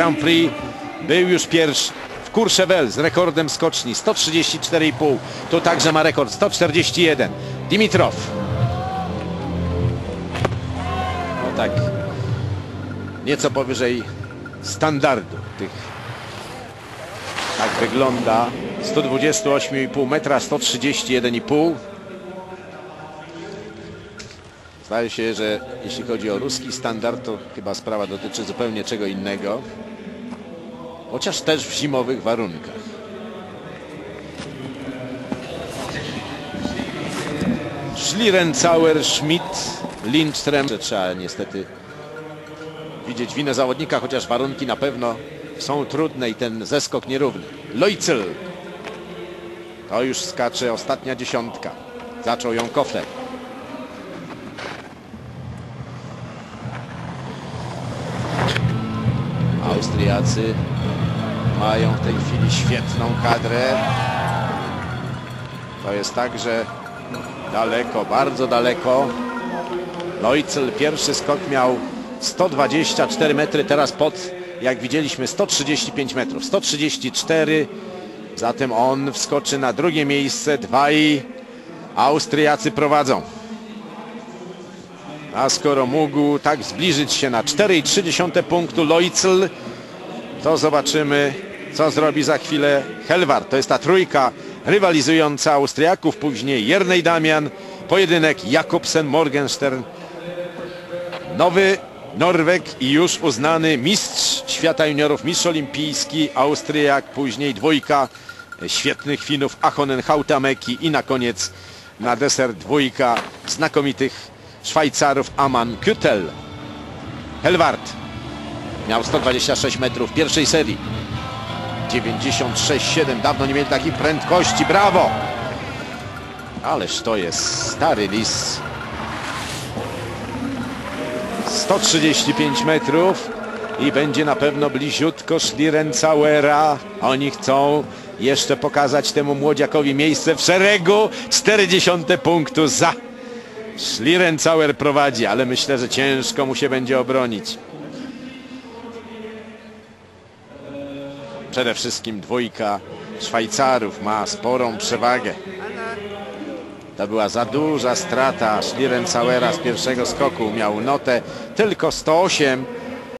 Grand Prix był już pierwszy w Courchevel z rekordem skoczni 134,5. Tu także ma rekord 141. Dimitrow. No tak. Nieco powyżej standardu tych. Tak wygląda 128,5 metra, 131,5. Zdaje się, że jeśli chodzi o ruski standard, to chyba sprawa dotyczy zupełnie czego innego. Chociaż też w zimowych warunkach. Schlierencauer, Schmidt, Lindström. Trzeba niestety widzieć winę zawodnika, chociaż warunki na pewno są trudne i ten zeskok nierówny. Leutzel. To już skacze ostatnia dziesiątka. Zaczął ją Kofler. Austriacy mają w tej chwili świetną kadrę. To jest tak, że daleko, bardzo daleko. Leutzel pierwszy skok miał 124 metry, teraz pod, jak widzieliśmy, 135 metrów. 134, zatem on wskoczy na drugie miejsce. Dwaj Austriacy prowadzą. A skoro mógł tak zbliżyć się na 4,3 punktu Leutzel, to zobaczymy, co zrobi za chwilę Helwart. To jest ta trójka rywalizująca Austriaków, później Jernej Damian, pojedynek Jakobsen, Morgenstern, nowy Norweg i już uznany mistrz świata juniorów, mistrz olimpijski, Austriak, później dwójka świetnych Finów, Ahonen, Hautameki i na koniec na deser dwójka znakomitych Szwajcarów, Aman, Kütel. Helwart miał 126 metrów w pierwszej serii. 96,7. Dawno nie mieli takiej prędkości. Brawo! Ależ to jest stary lis. 135 metrów i będzie na pewno bliziutko Schlierencauera. Oni chcą jeszcze pokazać temu młodziakowi miejsce w szeregu. 40 punktu za. Schlierencauer prowadzi, ale myślę, że ciężko mu się będzie obronić. Przede wszystkim dwójka Szwajcarów ma sporą przewagę. To była za duża strata Schlierencauera z pierwszego skoku. Miał notę tylko 108